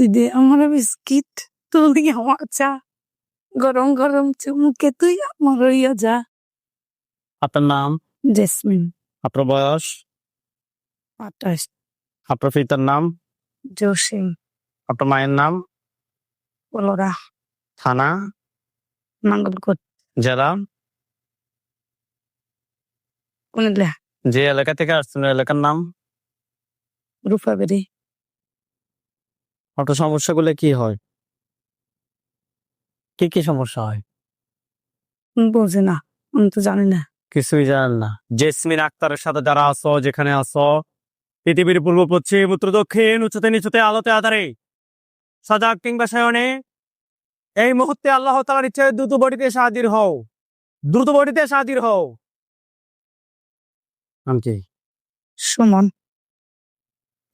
তুই দে আমার বিস্কিট তুই আমার চা। গরম গরম চুমুকে তুই আমার ইয়া যা। আপনার নাম? জেসমিন। আপনার বয়স? আটাশ আপনার পিতার নাম? জসিম। আপনার মায়ের নাম? বলরা থানা? নাঙ্গলকোট। জেলা? কুমিল্লা। যে এলাকা থেকে আসছেন এলাকার নাম? রূপাবেরি আপনার সমস্যাগুলো কি হয়? কি কি সমস্যা হয়? বুঝি না আমি তো জানি না। কিছুই জানেন না। জেসমিন আক্তারের সাথে যারা আছো যেখানে আছো পৃথিবীর পূর্ব পশ্চিম উত্তর দক্ষিণ উচ্চতে নিচুতে আলোতে আধারে কিংবা সায়নে এই মুহূর্তে আল্লাহ তালার ইচ্ছে দ্রুত বডিতে সাহায্য হও। দ্রুত বডিতে সাহায্য হও। কি? সুমন।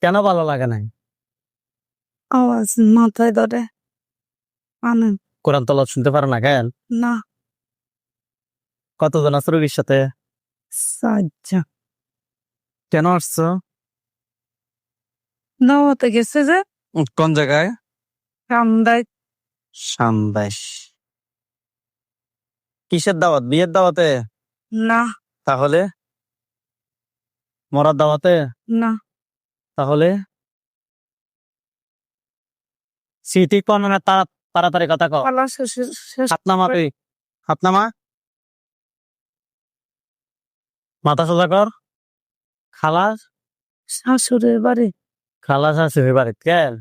কেন ভালো লাগে নাই? আওয়াজ মাথায় ধরে। আনে কোরআন তলাত শুনতে পারে না কেন না। কতজন আছে রোগীর সাথে? সাজ্জা কেন আসছো? দাওয়াতে গেছে যে। কোন জায়গায়? কান্দায় সান্দাস কিসের দাওয়াত? বিয়ের দাওয়াতে? না। তাহলে? মরার দাওয়াতে? না। তাহলে? স্মৃতি তাড়া- তাড়াতাড়ি কথা কও। পালা শেষ শেষ হাত নামা তুই। হাত নামা। মাথা সোজা কর। খালাস শাশুড়ির বাড়ি। খালাস আছে এবারে কেন?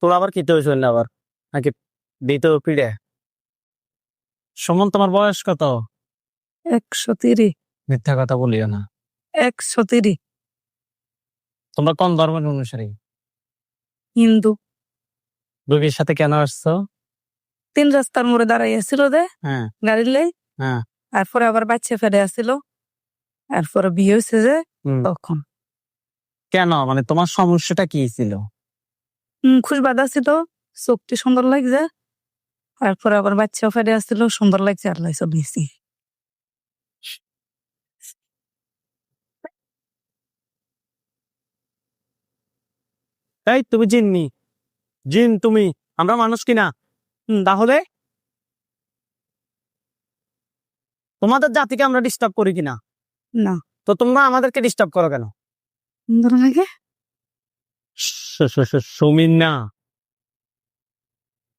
তোর আবার কি হয়েছিল না আবার? নাকি দিতে পিড়ে? সুমন তোমার বয়স কত? একশো তিরি। মিথ্যা কথা বলিও না। একশো তিরি। তোমরা কোন ধর্মের অনুসারী? হিন্দু। রোগীর সাথে কেন আসছো? তিন রাস্তার মোড়ে দাঁড়াইয়াছিল দে হ্যাঁ। গাড়ি লাই। হ্যাঁ। তারপরে আবার বাচ্চা ফেরে আসছিল তারপরে বিয়ে হয়েছে যে তখন। কেন? মানে তোমার সমস্যাটা কি ছিল? মুখোশ বাঁধা ছিল চোখটি সুন্দর লাগছে। তারপরে আবার বাচ্চা ফেরে আসছিল সুন্দর লাগছে আর লাই চলেছি এই তুমি জিননি জিন তুমি আমরা মানুষ কিনা? তাহলে? তোমাদের জাতিকে আমরা ডিস্টার্ব করি কিনা? না। তো তোমরা আমাদেরকে ডিস্টার্ব করো কেন? সুমিন না।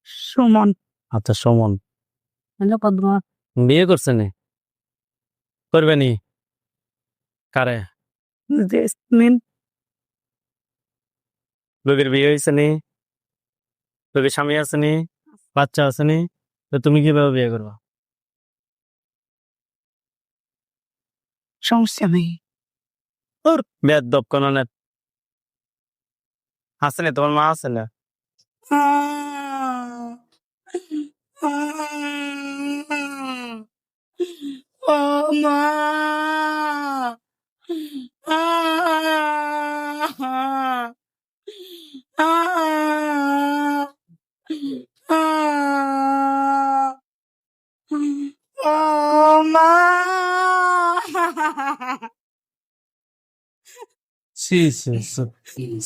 সুমন। আচ্ছা সুমন। বিয়ে করছে নি। করবে নি। কারে? জেসমিন। রবির বিয়ে হয়েছে নি। রবির স্বামী আছে নি বাচ্চা আছে নি তো তুমি কীভাবে বিয়ে করবা সমস্যা নেই তোর আছে না তোমার মা আছে না মা ও মা সি সি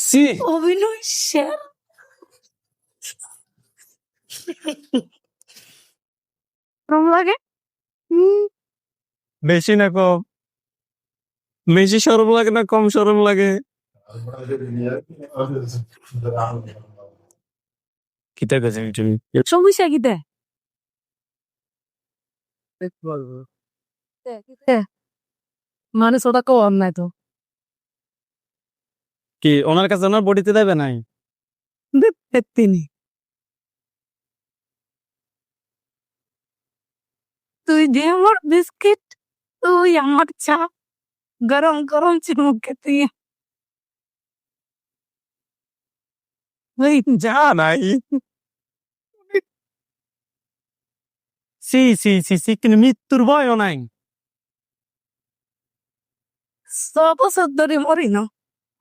সি অভিনয় শেয়ার কেমন লাগে বেশি না কম বেশি সরম লাগে না কম সরম লাগে কিতা গেছে তুমি সমস্যা কি দে ওটা কম নাই তো কি ওনার কাছে ওনার বডিতে দেবে নাই তিনি তুই যে আমার বিস্কিট তুই আমার চা গরম গরম চুমুকে তুই যা নাই সি সি সি সি কিন্তু মৃত্যুর ভয়ও নাই বছর ধরে মরি না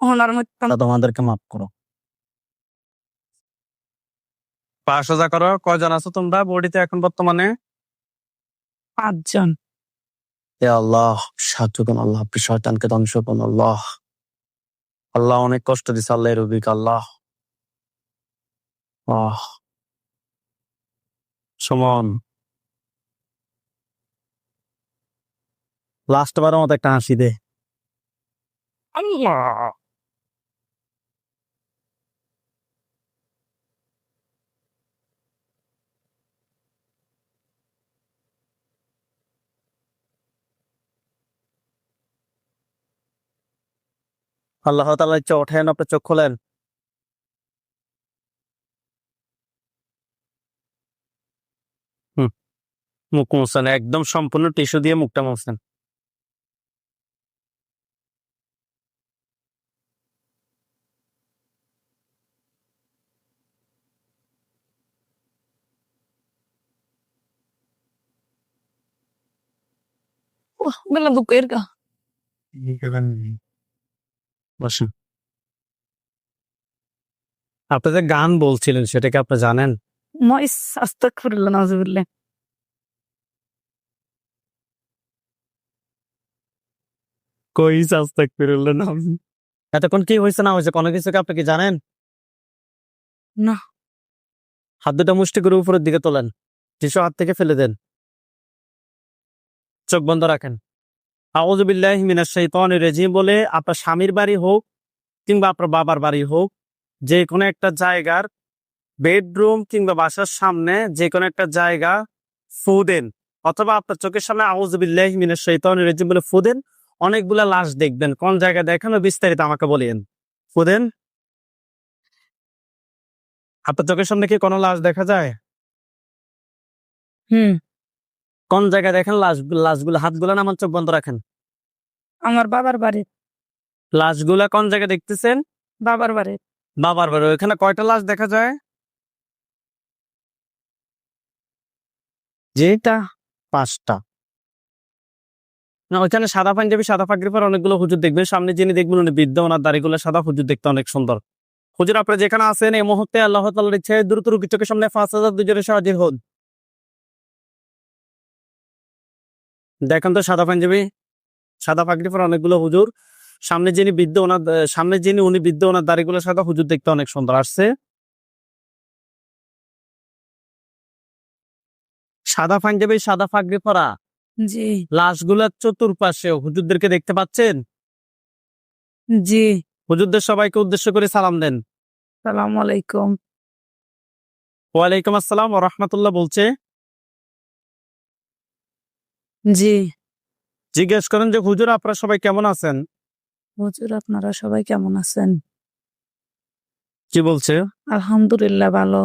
ওনার মতো তোমাদেরকে মাফ করো পাঁচ হাজার করো কয়জন আছো তোমরা বডিতে এখন বর্তমানে পাঁচজন এ আল্লাহ সাহায্য করুন আল্লাহ শয়তানকে ধ্বংস করুন আল্লাহ আল্লাহ অনেক কষ্ট দিছে আল্লাহ রবিক আল্লাহ আহ সুমন। লাস্ট বারের মতো একটা হাসি দে। আল্লাহ। তালা ইচ্ছা ওঠেন আপনি চোখ খোলেন? মুখ মুছছেন একদম সম্পূর্ণ টিস্যু দিয়ে মুখটা বেলা দুঃখ বসেন। আপনি যে গান বলছিলেন সেটা কি আপনি জানেন? নইস আস্তাগফিরুল্লাহ নাউজুবিল্লাহ কই নাম। এতক্ষণ কি হয়েছে না হয়েছে কোনো কিছুকে আপনি কি জানেন? না। হাত দুটা মুষ্টি করে উপরের দিকে তোলেন টিস্যু হাত থেকে ফেলে দেন। চোখ বন্ধ রাখেন। আউজুবিল্লাহ মিনাশ শাইতানির রাজিম বলে আপনার স্বামীর বাড়ি হোক কিংবা আপনার বাবার বাড়ি হোক যে কোনো একটা জায়গার বেডরুম কিংবা বাসার সামনে যে কোনো একটা জায়গা ফু দেন অথবা আপনার চোখের সামনে আউজুবিল্লাহ মিনাশ শাইতানির রেজিম বলে ফু দেন অনেকগুলা লাশ দেখবেন। কোন জায়গায় দেখেন বিস্তারিত আমাকে বলেন ফুদেন আপনার চোখের সামনে কি কোনো লাশ দেখা যায়? হুম। কোন জায়গায় দেখেন লাশ লাশগুলো হাতগুলো না আমার চোখ বন্ধ রাখেন? আমার বাবার বাড়ি। লাশগুলা কোন জায়গায় দেখতেছেন? বাবার বাড়ি। বাবার বাড়ি। ওইখানে কয়টা লাশ দেখা যায়? যেটা পাঁচটা। ওইখানে সাদা পাঞ্জাবি, সাদা পাগড়ি পর অনেকগুলো হুজুর দেখবেন সামনে যিনি দেখবেন উনি বৃদ্ধ ওনার দাড়িগুলো সাদা হুজুর দেখতে অনেক সুন্দর। হুজুর, আপনারা যেখানে আছেন এই মুহূর্তে আল্লাহ তাল্লাহর ইচ্ছায় দ্রুত রুগী চোখের সামনে পাঁচ হাজার দুজনের হাজির হন। দেখেন তো সাদা পাঞ্জাবি, সাদা পাগড়ি পর অনেকগুলো হুজুর। সামনে যিনি বৃদ্ধ ওনার, সামনে যিনি উনি বৃদ্ধ ওনার দাড়িগুলো সাদা হুজুর দেখতে অনেক সুন্দর আসছে। সাদা পাঞ্জাবি, সাদা পাগড়ি পরা। জি। লাশগুলার চতুর্পাশে হুজুরদেরকে দেখতে পাচ্ছেন? জি। হুজুরদের সবাইকে উদ্দেশ্য করে সালাম দেন। সালাম আলাইকুম। ওয়ালাইকুম আসসালাম ও রহমতুল্লাহ বলছে। জি। জিজ্ঞেস করেন যে হুজুর আপনারা সবাই কেমন আছেন? হুজুর আপনারা সবাই কেমন আছেন? কি বলছে? আলহামদুলিল্লাহ ভালো।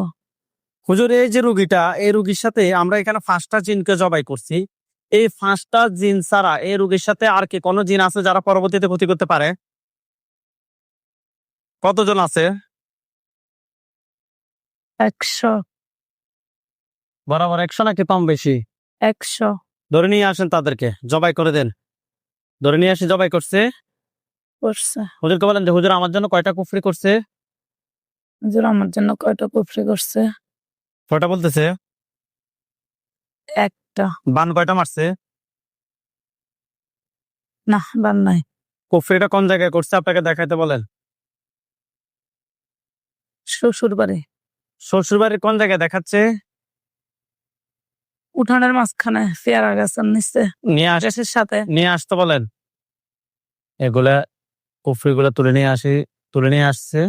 হুজুর এই যে রুগীটা এই রুগীর সাথে আমরা এখানে পাঁচটা জিনকে জবাই করছি। এই পাঁচটা জিন ছাড়া এই রুগীর সাথে আর কি কোনো জিন আছে যারা পরবর্তীতে ক্ষতি করতে পারে? কতজন আছে? একশো। বরাবর একশো নাকি কম বেশি? একশো। ধরে নিয়ে আসেন তাদেরকে জবাই করে দেন। ধরে নিয়ে আসি জবাই করছে। করছে। হুজুরকে বলেন যে হুজুর আমার জন্য কয়টা কুফরি করছে? হুজুর আমার জন্য কয়টা কুফরি করছে? কয়টা বলতেছে? একটা বান কয়টা মারছে? না বান নাই। কুফরিটা কোন জায়গায় করছে? আপনাকে দেখাইতে বলেন। শ্বশুর বাড়ি শ্বশুর বাড়ির কোন জায়গায় দেখাচ্ছে? উঠানের মাঝখানে পেয়ারা গাছের নিচে। নিয়ে সাথে। নিয়ে আসতে বলেন। এগুলা কুফরিগুলো তুলে নিয়ে আসি তুলে নিয়ে আসছে।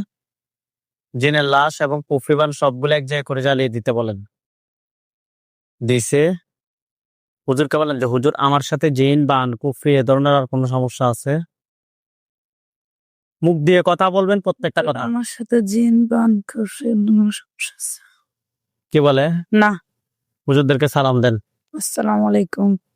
জিনের লাশ এবং কুফরিবান সবগুলো এক জায়গায় করে জ্বালিয়ে দিতে বলেন। দিছে। হুজুরকে বললেন যে হুজুর আমার সাথে জেন বান কুফি এ ধরনের আর কোনো সমস্যা আছে? মুখ দিয়ে কথা বলবেন প্রত্যেকটা কথা। আমার সাথে জেন বান কুফি সমস্যা আছে। কি বলে? না। হুজুরদেরকে সালাম দেন। আসসালামু আলাইকুম।